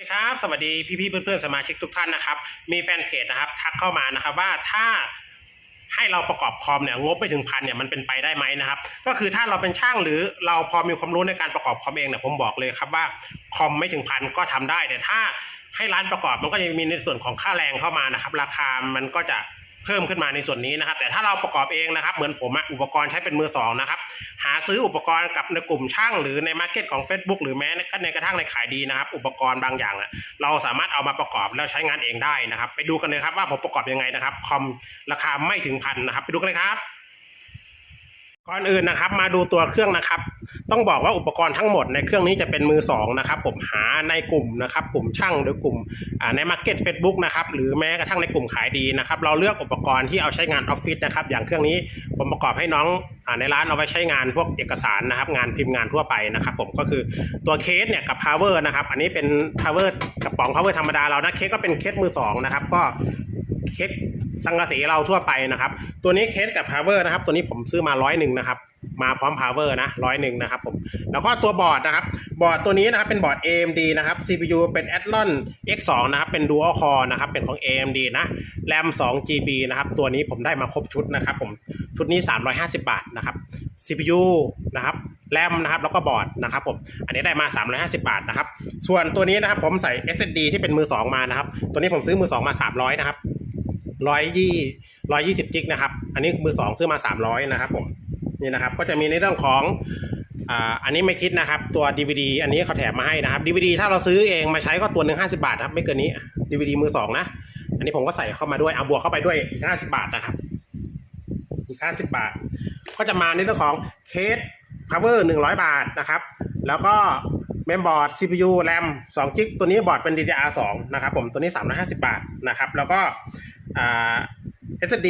สวัสดีครับสวัสดีพี่ๆเพื่อนๆสมาชิกทุกท่านนะครับ มีแฟนเพจนะครับ ทักเข้ามานะครับว่าถ้าให้เราประกอบคอมเนี่ยงบไปถึงพันเนี่ยมันเป็นไปได้ไหมนะครับ ก็คือถ้าเราเป็นช่างหรือเราพอมีความรู้ในการประกอบคอมเองเนี่ยผมบอกเลยครับว่าคอมไม่ถึงพันก็ทำได้ แต่ถ้าให้ร้านประกอบมันก็จะมีในส่วนของค่าแรงเข้ามานะครับ ราคามันก็จะ เพิ่มขึ้นมาในส่วนนี้นะครับ แต่ถ้าเราประกอบเองนะครับ เหมือนผมอ,อุปกรณ์ใช้เป็นมือสองนะครับ หาซื้ออุปกรณ์กับในกลุ่มช่างหรือในมาร์เก็ตของ Facebook หรือแม้ในกระทั่งในขายดีนะครับ อุปกรณ์บางอย่าง เราสามารถเอามาประกอบแล้วใช้งานเองได้นะครับ ไปดูกันเลยครับว่าผมประกอบยังไงนะครับคอมราคาไม่ถึงพันนะครับ ไปดูกันเลยครับ ก่อนอื่นนะครับมาดูตัวเครื่องนะครับ ต้องบอกว่าอุปกรณ์ทั้งหมดในเครื่องนี้จะเป็นมือสองนะครับผมหาในกลุ่มนะครับกลุ่มช่างหรือกลุ่มในมาร์เก็ตเฟซบุ๊กนะครับหรือแม้กระทั่งในกลุ่มขายดีนะครับเราเลือกอุปกรณ์ที่เอาใช้งานออฟฟิศนะครับอย่างเครื่องนี้ผมประกอบให้น้องในร้านเอาไว้ใช้งานพวกเอกสารนะครับ งานพิมพ์งานทั่วไปนะครับ ผมก็คือตัวเคสเนี่ยกับ power นะครับอันนี้เป็น power กระป๋อง power ธรรมดาเรานะเคสก็เป็นเคสมือสองนะครับก็ เคสสังกะสีเราทั่วไปนะครับ ตัวนี้เคสกับ power นะครับ ตัวนี้ผมซื้อมาร้อยหนึ่งนะครับ มาพร้อม power นะร้อยหนึ่งนะครับผมแล้วก็ตัวบอร์ดนะครับ บอร์ดตัวนี้นะครับเป็นบอร์ด AMD นะครับ CPU เป็น Athlon X2 นะครับ เป็น Dual Core นะครับ เป็นของ AMD นะ RAM 2 GB นะครับ ตัวนี้ผมได้มาครบชุดนะครับผมชุดนี้ 350 บาทนะครับ CPU นะครับ RAM นะครับแล้วก็บอร์ดนะครับผมอันนี้ได้มา 350 บาทนะครับ ส่วนตัวนี้นะครับผมใส่ SSD ที่เป็นมือ 2 มานะครับ ตัวนี้ผมซื้อมือ 2 มา 300 นะครับ ร้อยยี่ร้อยยี่สิบจิกนะครับ อันนี้มือสองซื้อมาสามร้อยนะครับผมนี่นะครับก็จะมีในเรื่องของอ่าอันนี้ไม่คิดนะครับ ตัว DVD อันนี้เขาแถมมาให้นะครับ DVD ถ้าเราซื้อเองมาใช้ก็ตัวหนึ่งห้าสิบาทครับไม่เกินนี้ DVD มือสองนะ อันนี้ผมก็ใส่เข้ามาด้วยเอาบวกเข้าไปด้วยอีกห้าสิบาทนะครับอีกห้าสิบาท ก็จะมาในเรื่องของเคส power หนึ่งร้อยบาทนะครับ แล้วก็เมมบอร์ด CPU RAM 2จิกตัวนี้บอร์ดเป็น DDR 2 นะครับผมตัวนี้ 350 บาทนะครับ แล้วก็ อ่า SSD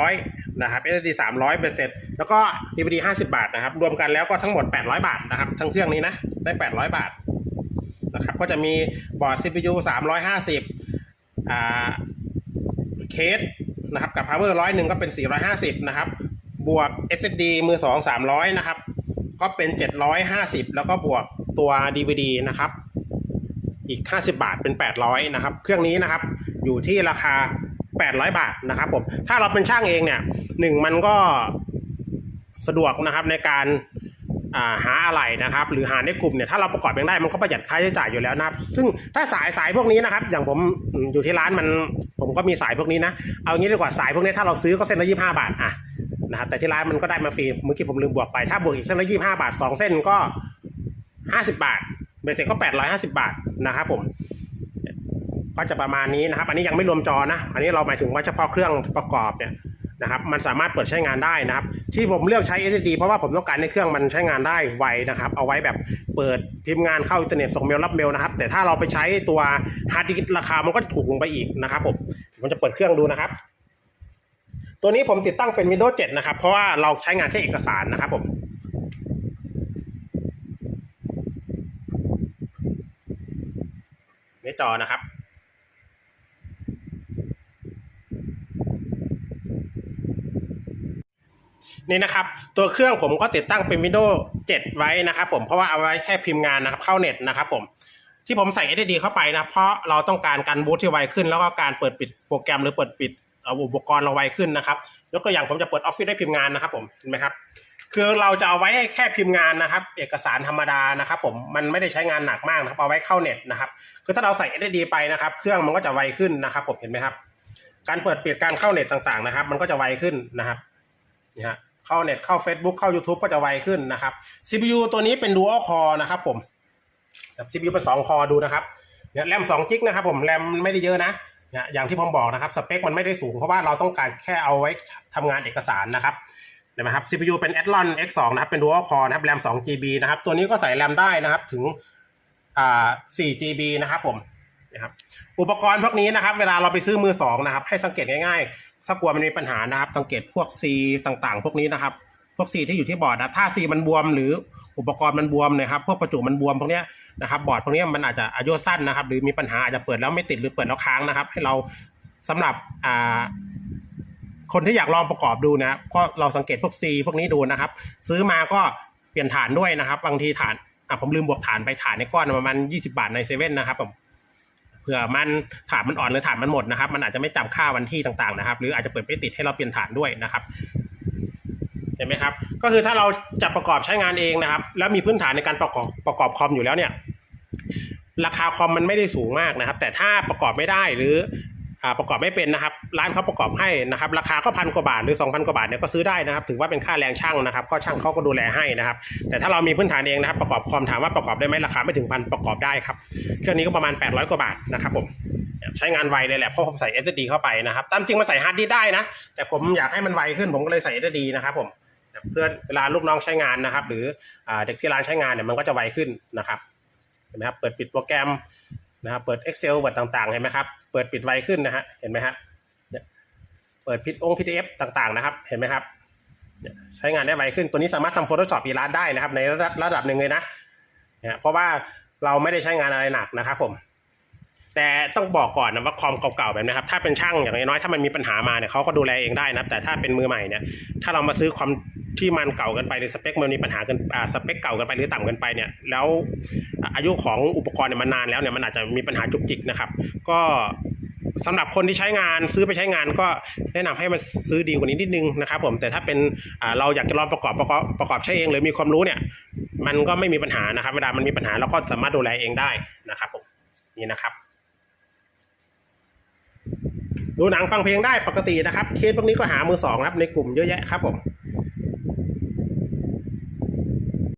300 นะครับ SSD 300เบ็ดเสร็จ แล้วก็ DVD 50 บาทนะครับ รวมกันแล้วก็ทั้งหมด 800 บาทนะครับ ทั้งเครื่องนี้นะ ได้ 800 บาทนะครับ ก็จะมีบอร์ด CPU 350 อ่า เคสนะครับ กับ power ร้อยหนึ่งก็เป็น 450 นะครับ บวก SSD มือ2 300 นะครับ ก็เป็น 750 แล้วก็บวกตัว DVD นะครับ อีก 50 บาทเป็น 800 นะครับ เครื่องนี้นะครับ อยู่ที่ราคา 800 บาทนะครับผมถ้าเราเป็นช่างเองเนี่ยหนึ่งมันก็สะดวกนะครับในการาหาอะไรนะครับ หรือหาในกลุ่มเนี่ยถ้าเราประกอบเองได้มันก็ประหยัดค่าใช้จ่ายอยู่แล้วนะครับ ซึ่งถ้าสายสายพวกนี้นะครับ อย่างผมอยู่ที่ร้านมันผมก็มีสายพวกนี้นะเอางี้ดีกว่าสายพวกนี้ถ้าเราซื้อก็เส้นละ25บาทอะนะครับแต่ที่ร้านมันก็ได้มาฟรีเมื่อกี้ผมลืมบวกไปถ้าบวกอีกเส้นละ25บาท2เส้นก็50บาทเบสเสร็จก็850บาทนะครับผม ก็จะประมาณนี้นะครับ อันนี้ยังไม่รวมจอนะ อันนี้เราหมายถึงว่าเฉพาะเครื่องประกอบเนี่ยนะครับ มันสามารถเปิดใช้งานได้นะครับ ที่ผมเลือกใช้ SSD เพราะว่าผมต้องการให้เครื่องมันใช้งานได้ไวนะครับ เอาไว้แบบเปิดพิมพ์งานเข้าอินเทอร์เน็ตส่งเมลรับเมลนะครับ แต่ถ้าเราไปใช้ตัวฮาร์ดดิสก์ราคามันก็ถูกลงไปอีกนะครับผมผมจะเปิดเครื่องดูนะครับ ตัวนี้ผมติดตั้งเป็น Windows 7 นะครับ เพราะว่าเราใช้งานแค่เอกสารนะครับผมในจอนะครับ นี่นะครับ ตัวเครื่องผมก็ติดตั้งเป็น Windows 7 ไว้นะครับผมเพราะว่าเอาไว้แค่พิมพ์งานนะครับเข้าเน็ตนะครับผมที่ผมใส่ SSD เข้าไปนะเพราะเราต้องการการบูตที่ไวขึ้น แล้วก็การเปิดปิดโปรแกรมหรือเปิดปิดเอาอุปกรณ์เราไวขึ้นนะครับยกตัวอย่างผมจะเปิดออฟฟิศได้พิมพ์งานนะครับผมเห็นไหมครับคือเราจะเอาไว้ให้แค่พิมพ์งานนะครับ เอกสารธรรมดานะครับ ผมมันไม่ได้ใช้งานหนักมากนะครับเอาไว้เข้าเน็ตนะครับคือถ้าเราใส่ SSD ไปนะครับ เครื่องมันก็จะไวขึ้นนะครับ ผมเห็นไหมครับ การเปิดปิดการเข้าเน็ตต่างๆนะครับ มันก็จะไวขึ้นนะครับนี่ฮะ เข้าเน็ตเข้า Facebook เข้า YouTube ก็จะไวขึ้นนะครับ CPU ตัวนี้เป็น Dual Core นะครับผมแบบ CPU เป็น 2 คอดูนะครับเนี่ยแรม2จิกนะครับผมแรมไม่ได้เยอะนะเนี่ยอย่างที่ผมบอกนะครับสเปคมันไม่ได้สูงเพราะว่าเราต้องการแค่เอาไว้ทำงานเอกสารนะครับเห็นไหมครับ CPU เป็น Athlon X2 นะครับ เป็น Dual Core นะครับ RAM 2 GB นะครับ ตัวนี้ก็ใส่ RAM ได้นะครับถึงอ่า4 GB นะครับผมนะครับ อุปกรณ์พวกนี้นะครับ เวลาเราไปซื้อมือสองนะครับ ให้สังเกตง่ายๆ ถ้ากลัวมันมีปัญหานะครับ สังเกตพวก C ต่างๆ พวกนี้นะครับ พวก C ที่อยู่ที่บอร์ดนะถ้า C มันบวมหรืออุปกรณ์มันบวมเนะครับ พวกประจุมันบวมพวกนี้นะครับ บอร์ดพวกนี้มันอาจจะอายุสั้นนะครับ หรือมีปัญหาอาจจะเปิดแล้วไม่ติดหรือเปิดแล้วค้างนะครับ ให้เราสำหรับอ่าคนที่อยากลองประกอบดูนะก็เราสังเกตพวก C พวกนี้ดูนะครับ ซื้อมาก็เปลี่ยนฐานด้วยนะครับ บางทีฐานอะผมลืมบวกฐานไปฐานในก้อนประมาณ 20 บาทในเซเว่นนะครับผม เผื่อมันฐานมันอ่อนหรือฐานมันหมดนะครับ มันอาจจะไม่จำค่าวันที่ต่างๆนะครับ หรืออาจจะเปิดไม่ติดให้เราเปลี่ยนฐานด้วยนะครับเห็นไหมครับ ก็คือถ้าเราจะประกอบใช้งานเองนะครับ แล้วมีพื้นฐานในการประกอบประกอบคอมอยู่แล้วเนี่ยราคาคอมมันไม่ได้สูงมากนะครับ แต่ถ้าประกอบไม่ได้หรือ อ่าประกอบไม่เป็นนะครับ ร้านเขาประกอบให้นะครับ ราคาก็พันกว่าบาทหรือ 2,000 กว่าบาทเนี่ยก็ซื้อได้นะครับ ถือว่าเป็นค่าแรงช่างนะครับ ก็ช่างเขาก็ดูแลให้นะครับ แต่ถ้าเรามีพื้นฐานเองนะครับ ประกอบคอมถามว่าประกอบได้ไหมราคาไม่ถึงพันประกอบได้ครับ เครื่องนี้ก็ประมาณ 800 กว่าบาทนะครับผมใช้งานไวเลยแหละเพราะผมใส่ SSD เข้าไปนะครับ ตามจริงมาใส่ฮาร์ดดิสก์ได้นะ แต่ผมอยากให้มันไวขึ้นผมก็เลยใส่ SSD นะครับผมเพื่อเวลาลูกน้องใช้งานนะครับ หรือเด็กที่ร้านใช้งานเนี่ยมันก็จะไวขึ้นนะครับเห็นไหมครับเปิดปิดโปรแกรม นะครับเปิด Excel เปิดต่างๆ เห็นไหมครับ เปิดปิดไวขึ้นนะฮะ เห็นไหมฮะเนี่ยเปิดพิดอง PDF ต่างๆ นะครับ เห็นไหมครับ ใช้งานได้ไวขึ้น ตัวนี้สามารถทำ Photoshop อีลาได้นะครับ ในระดับระดับหนึ่งเลยนะเนี่ยเพราะว่าเราไม่ได้ใช้งานอะไรหนักนะครับผม แต่ต้องบอกก่อนนะว่าคอมเก่าๆแบบนี้ครับ ถ้าเป็นช่างอย่างน้อยๆถ้ามันมีปัญหามาเนี่ยเขาก็ดูแลเองได้นะ แต่ถ้าเป็นมือใหม่เนี่ย ถ้าเรามาซื้อคอม ที่มันเก่ากันไปหรือสเปคมันมีปัญหาเกันอ่าสเปคเก่ากันไปหรือต่ำกันไปเนี่ยแล้วอายุของอุปกรณ์เนี่ยมันนานแล้วเนี่ยมันอาจจะมีปัญหาจุกจิกนะครับ ก็สำหรับคนที่ใช้งานซื้อไปใช้งานก็แนะนำให้มันซื้อดีกว่านี้นิดนึงนะครับ ผมแต่ถ้าเป็นอ่าเราอยากจะลองประกอบประกอบประกอบใช้เองหรือมีความรู้เนี่ย มันก็ไม่มีปัญหานะครับ เวลามันมีปัญหาเราก็สามารถดูแลเองได้นะครับผมนี่นะครับดูหนังฟังเพลงได้ปกตินะครับ เคสพวกนี้ก็หามือสองครับในกลุ่มเยอะแยะครับผม